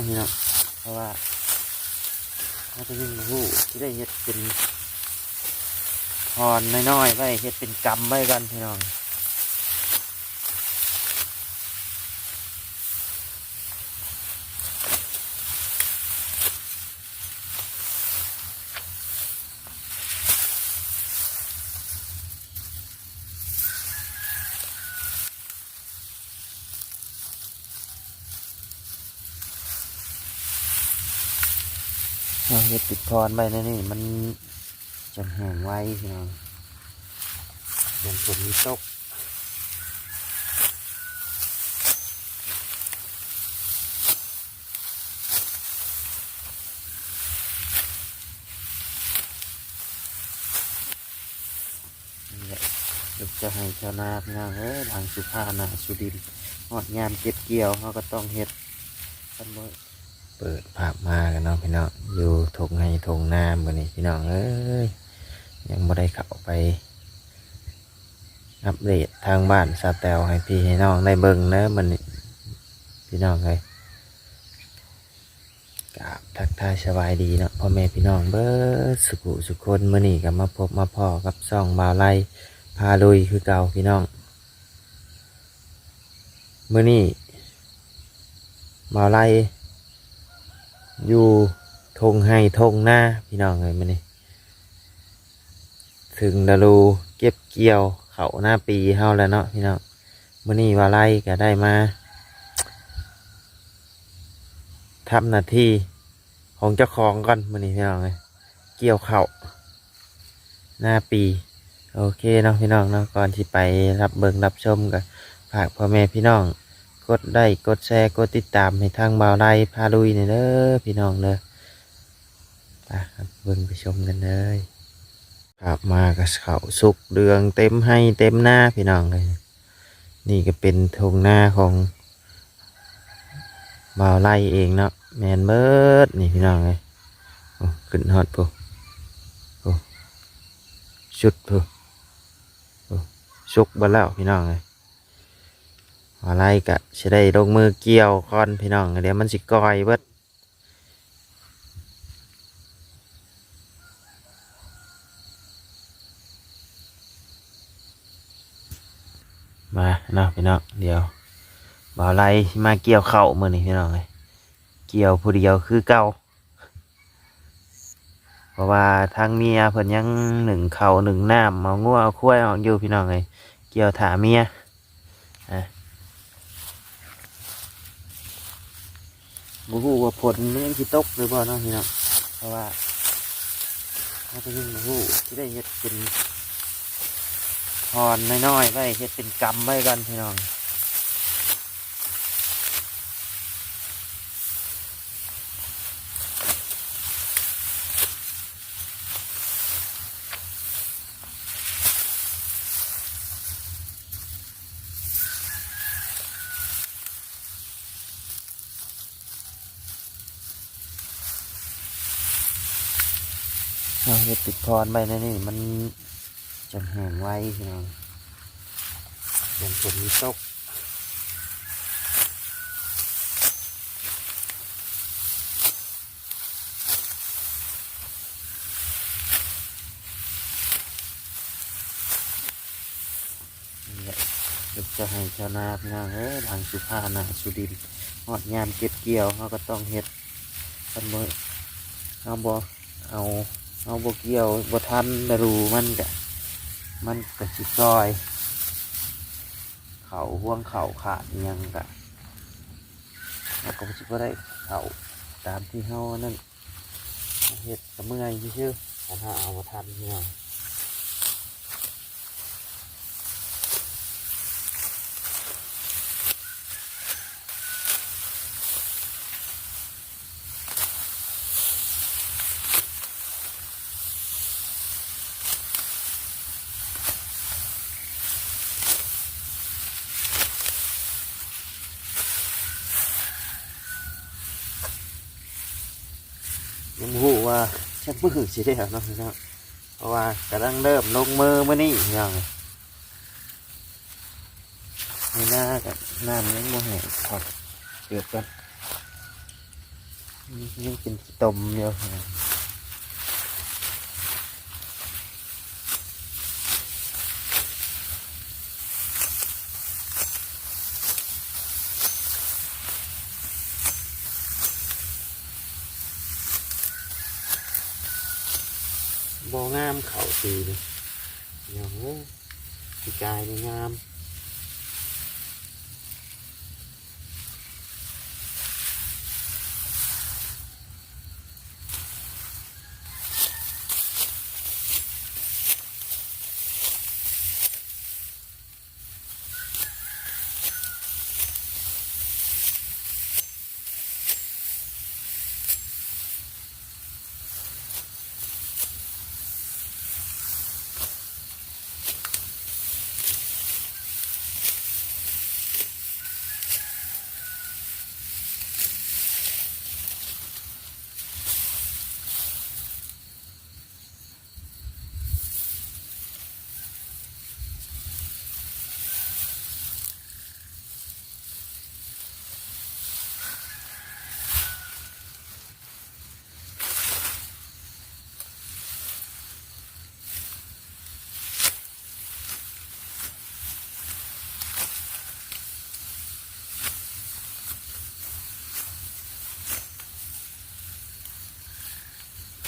นาะพี่น้องเพราะว่าเขาจะยิ่งหูที่ได้เห็ดเป็นพรน้อยๆไว้เห็ดเป็นกรรมไว้กันพี่น้อง เราเฮ็ดติดพรไปนะนี่มันจะแห้งไว้พี่น้องเดี๋ยวฝนมีตกนี่แหละลูกจะให้ชาวนาพี่น้องเอ้ยทางสุภานาสุดินทร์หอดงานเก็บเกี่ยวเขาก็ต้องเฮ็ดกันเมื่อ เปิดภาพมากันเนาะพี่น้องอยู่ทงให้ทงน้ำกันนี่พี่น้องเอ้ยยังไม่ได้เข้าไป อัปเดตทางบ้านสาแตวให้พี่ให้น้องได้เบิ่งเนอะมันพี่น้องเลยกราบทักทายสบายดีเนาะพ่อแม่พี่น้องเบิดสุขุสุขคนมื่อนี้ก็มาพบมาพ่อกับซ่องบาวไล่พาลุยคือเก่าพี่น้องมื่อนี้บาวไล่ อยู่ทงให้ทงหน้าพี่น้องเลยมันนี่ถึงดารูเก็บเกี่ยวเขาหน้าปีเฮาแล้วเนาะพี่น้องมื่อนี้ว่าไลก็ได้มาทำหน้าที่ของเจ้าของก่อนมื่อนี้พี่น้องเลยเกี่ยวเขาหน้าปี โอเคเนาะพี่น้องเนาะก่อนที่ไปรับเบิงรับชมกันฝากพ่อแม่พี่น้อง กดได้กดแชร์กดติดตามให้ทางบ่าวไดพาลุยนี่เด้อพี่น้องเด้อไปครับเบิ่งไปชมกันเลยครับมากับเขาสุกเรืองเต็มให้เต็มหน้าพี่น้องเลย นี่ก็เป็นทงหน้าของบ่าวไล่เองเนาะแมนเบิดนี่พี่น้องเลยขึ้นฮอดปุ๊โอ้ชุดปุ๊โอ้ชุกเบดแล้วพี่น้องเลย อะไรกะจะได้ลงมือเกี่ยวก่อนพี่น้องเดี๋ยวมันสิกอยเบิดมาเนาะพี่น้องเดี๋ยวบ่าวไรมาเกี่ยวเข่ามือนี่พี่น้องเลยเกี่ยวผู้เดียวคือเก่าเพราะว่าทางเมียเพิ่นยังหนึ่งเข่าหนึ่งน้ำเอางัวเอาคุ้ยออกอยู่พี่น้องเลยเกี่ยวถาเมีย บูฮูว่าผลมันยังสิตกหรือเปล่าเนาะพี่น้องเพราะว่าเราก็ยังบูฮูที่ได้เห็ดเป็นพรน้อยๆไว้เห็ดเป็นกรรมไว้กันพี่น้อง เราเฮ็ดติดพรไปนะนี่มันจะแห้งไว้พี่น้องเดี๋ยวฝนมีตกนี่เดี๋ยวจะให้ชาวนาพี่น้องเอ้ยทางสุภานาสุดินหอดงานเก็บเกี่ยวเขาก็ต้องเฮ็ดกันมือเอาบ่เอา เอาบเกี่ยวบทันดรูมันกะมันกะสิซอย เขาห่วงเขาขาดยังกะแล้วก็สิบ่ได้เขาตามที่เฮานั่นเห็ดกับเมื่อยชื่อๆถ้าเอาบทันเนี่ย ยังหู ว่าชักมือสิได้เนาะพี่น้องเพราะว่ากำลังเริ่มลงมือมื่อนี้พี่น้องในหน้ากับน้ำยังโมแห้งถอดเกือกันยังกินต้มอยู่ บองามเขาตีเนี่ยวเอ้ยกายนี่งาม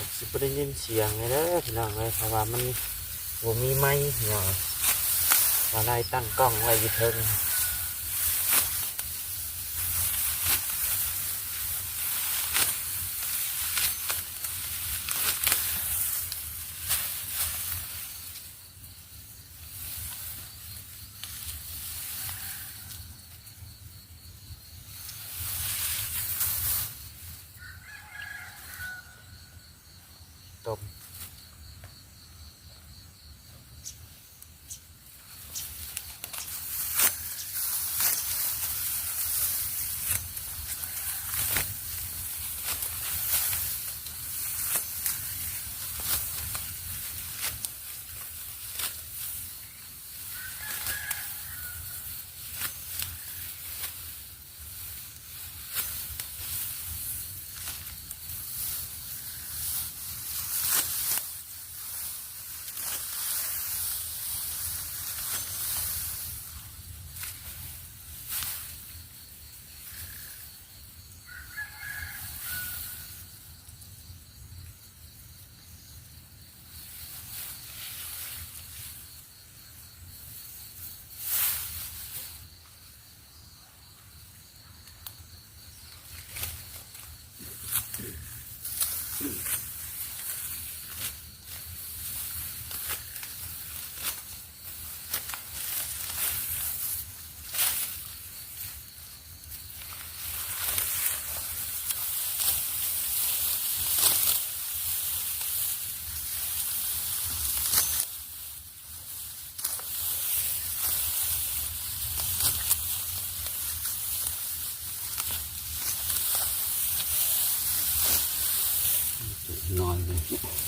สิ บได้ยินเสียงเลยเด้อพี่น้องเลยเพราะว่ามันบ่มีไม้เนาะว่าได้ตั้งกล้องไว้อยู่เทิง Mm-hmm.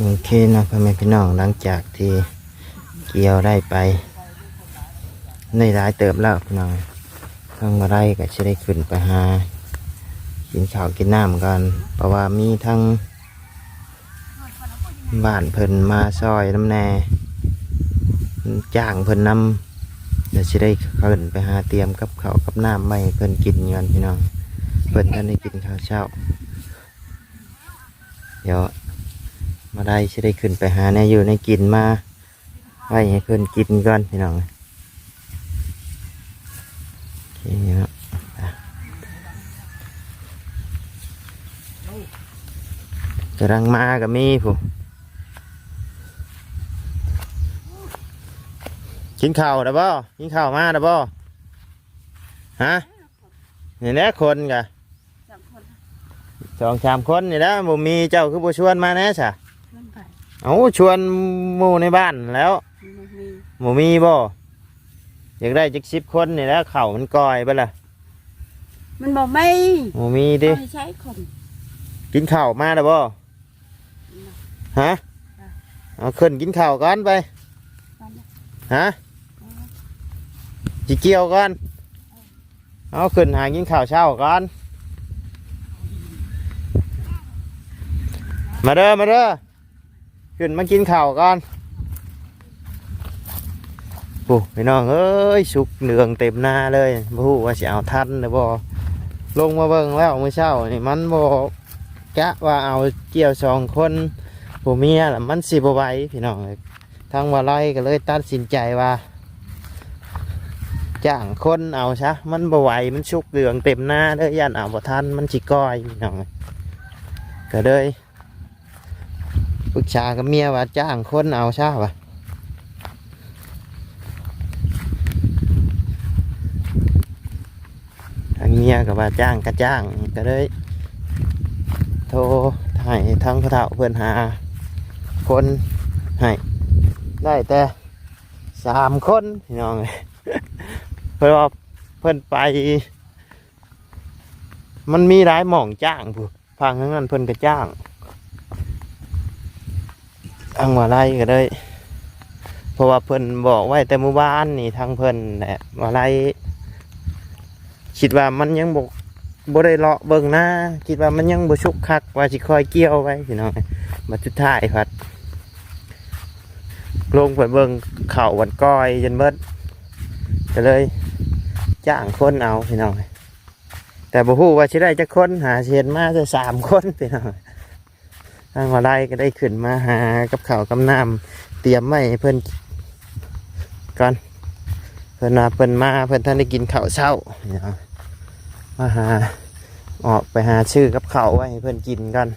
โอเคนะพ่อแม่พี่น้องหลังจากที่เกี่ยวได้ไปในร้ายเติมแล้วพี่น้องทั้งมาได้ก็จะได้ขึ้นไปหากินข้าวกินน้ำกันเพราะว่ามีทั้งบ้านเพิ่นมาซอยน้ำแน่จ้างเพิ่นนำเดี๋ยวจะได้ขึ้นไปหาเตรียมกับข้าวกับน้ำไม่เพิ่นกินกันพี่น้องเพิ่นท่านได้กินข้าวเช้าเดี๋ยว มาได้จะได้ขึ้นไปหาแน่อยู่ในกินมาไว้ให้เพื่อนกินก่อนพี่น้องโอเคเนาะอะกำลังมากับมีผู้กินข้าวได้บ่กินข้าวมาได้บ่ฮะนี่แหละคนกะสามคนสองสามคนนี่แหละบ่มีเจ้าคือบ่ชวนมาแน่ซะ เพื่อนไปเอาชวนหมู่ในบ้านแล้วมันมีบ่มีบ่อยากได้จักสิบคนนี่แหละข้าวมันก่อยเบ่ล่ะมันบอกไม่บ่มีดิไม่ใช่คนกินข้าวมาได้บ่ฮะเอาขึ้นกินข้าวก่อนไปนั่นน่ะฮะจิเกี่ยวก่อนเอาขึ้นหากินข้าวเช้าก่อนมาเด้อมาเด้อ ขึ้นมากินข้าวก่อนโอ้พี่น้องเอ้ยสุกเหลืองเต็มหน้าเลยบู้ว่าสิเอาทันหรือบ่ลงมาเบิ่งแล้วมื้อเช้านี่มันบ่กะว่าเอาเกี่ยวสองคนผัวเมียล่ะมันสิบ่ไหวพี่น้องเอ้ยทางว่าไล่ก็เลยตัดสินใจว่าจ้างคนเอาซะมันบ่ไหวมันชุกเหลืองเต็มหน้าเด้อย่านเอาบ่ทันมันสิก้อยพี่น้องก็เลย ปรึกษากับเมียว่าจ้างคนเอาซะวะทางเมียก็ว่าจ้างก็จ้างก็เลยโทรให้ทางพระเฒ่าเพื่อนหา คนให้ได้แต่สามคนพี่น้องเอ้ยเพราะว่าเพิ่นไป มันมีหลายหม่องจ้างผู้ฟังทั้งนั้นเพิ่อนก็จ้าง อังวาไรก็เลยเพราะว่าเพิ่นบอกไว้แต่เมื่อวานนี่ทางเพิ่นแหละวาไรคิดว่ามันยังบกบ่ได้เลาะเบิ่งหน้าคิดว่ามันยังบ่ชุกคักว่าสิคอยเกี่ยวไว้พี่น้องมาสุดท้ายพัดลงไปเบิ่งเข่าวันก้อยจนเบิดก็เลยจ้างคนเอาพี่น้องแต่บ่ฮู้ว่าสิได้จักคนหาเชียนมาจะสามคนพี่น้อง ทางมาไล่ก็ได้ขึ้นมาหากับข้าวกับน้ำเตรียมไว้ให้เพิ่อนก่อนเพิ่อนมาเพิ่อนมาเพิ่อนท่านได้กินข้าวเช้าพี่น้องมาหาออกไปหาชื่อกับข้าวไว้ให้เพิ่นกินกัน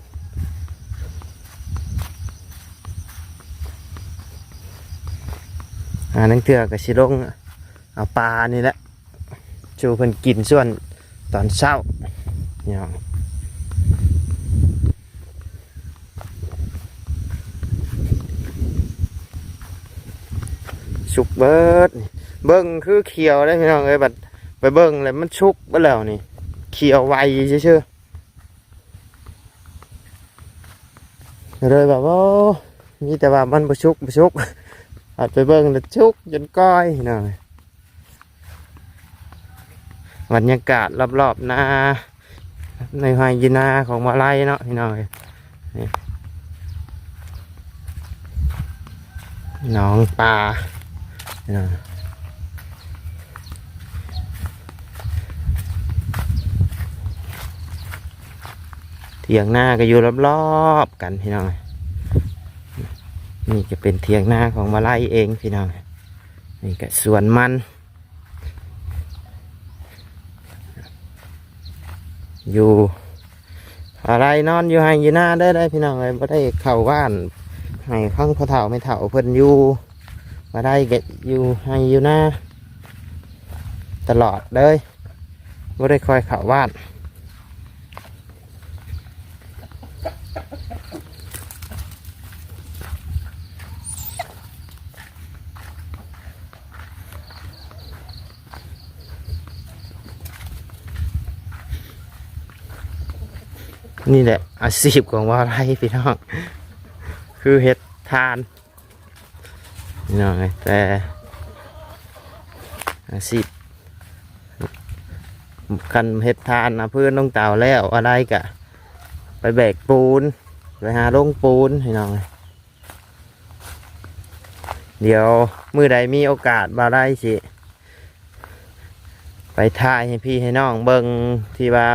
หานังเถือกับชิลงเอาปลานี่แหละชูเพิ่อนกินส่วนตอนเช้าเนี่ย ชุกเบิดเบิ้งคือเขียวได้พี่น้องเอ้ยบัดไปเบิ้งเลยมันชุกไปแล้วนี่ เขียวไวเชื่อๆเลยแบบว่ามีแต่ว่ามันบ่ชุกบ่ชุกอาจไปเบิ่งแล้วชุกจนก้อยหน่อยบรรยากาศรอบๆนาในไฮยีนาของมาไลยเนาะพี่น้อยนี่หน้องปลา พี่น้อยเถียงหน้าก็อยู่รอบๆกันพี่น้อยนี่จะเป็นเทียงหน้าของมาไล่เองพี่น้องนี่ก็สวนมัน อยู่อะไรนอนอยู่ให้อยู่หน้าได้ได้พี่น้องเลยบ่ได้เข้าบ้านให้ข้างพอเฒ่าไม่เฒ่าเพิ่นอยู่ มาได้ก็อยู่ให้อยู่หน้าตลอดเลยบ่ได้คอยเข้าบ้านนี่แหละอาชีพของว่าไรพี่น้อง คือเห็ดทาน พี่น้องเอ้ยแต่อาชีพกันเห็ดทานนะเพื่อนต้องเต่าแล้วอะไรกะ ไปแบกปูน ไปหาลงปูนพี่น้องเอ้ยเดี๋ยวมือใดมีโอกาสมาได้สิ ไปถ่ายให้พี่ให้น้องเบิงที่ว่า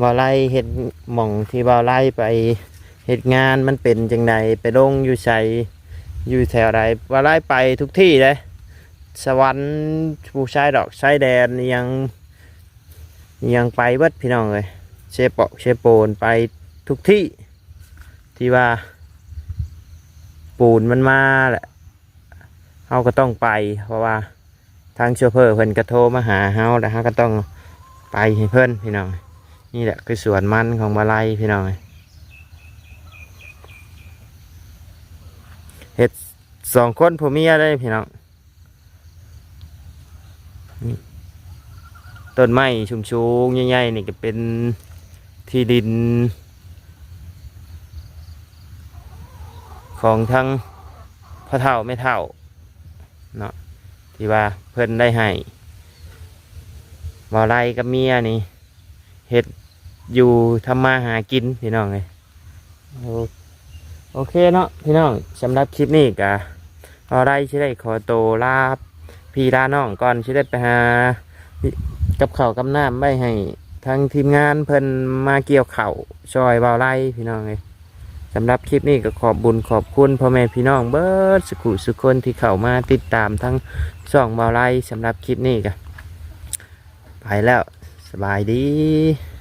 บาไล่เฮ็ดหม่องที่บาไล่ไปเฮ็ดงานมันเป็นจังใดไปลงอยู่ใส อยู่แถวใดบ่าไล่ไปทุกที่เลยสวรรค์ผู้ชายดอกชายแดนยังยังไปเบิดพี่น้องเลยเชปาะเชโปนไปทุกที่ที่ว่า ปูนมันมาแหละเฮาก็ต้องไป เพราะว่าทางโชเฟอร์เพิ่นก็โทรมาหาเฮาแล้วเฮาก็ต้องไปให้เพิ่นพี่น้องนี่แหละคือสวนมันของบาลัยพี่น้อง เฮ็ดสองคนผัวเมียได้พี่น้องต้นไม้ชุมชูงๆใหญ่ๆนี่ก็เป็นที่ดิน ของทั้งพ่อเฒ่าไม่เฒ่าเนาะที่ว่าเพิ่นได้ให้บาลัยกับเมียนี่เฮ็ดอยู่ทำมาหากินพี่น้องเลยโอ โอเคเนาะพี่น้องสำหรับคลิปนี้กะอาได้ชิได้ขอโตวลาพี่ลาน้องก่อนชิได้ไปหากับเข้ากับน้ำไว้ให้ทางทีมงานเพิ่นมาเกี่ยวเข้าวซอยเบาไล่พี่น้องเลยสำหรับคลิปนี้ก็ขอบบุญขอบคุณพ่อแม่พี่น้องเบิร์ดสุขุสุคนที่เข้ามาติดตามทั้งสองเบาไล่สำหรับคลิปนี้กะไปแล้วสบายดี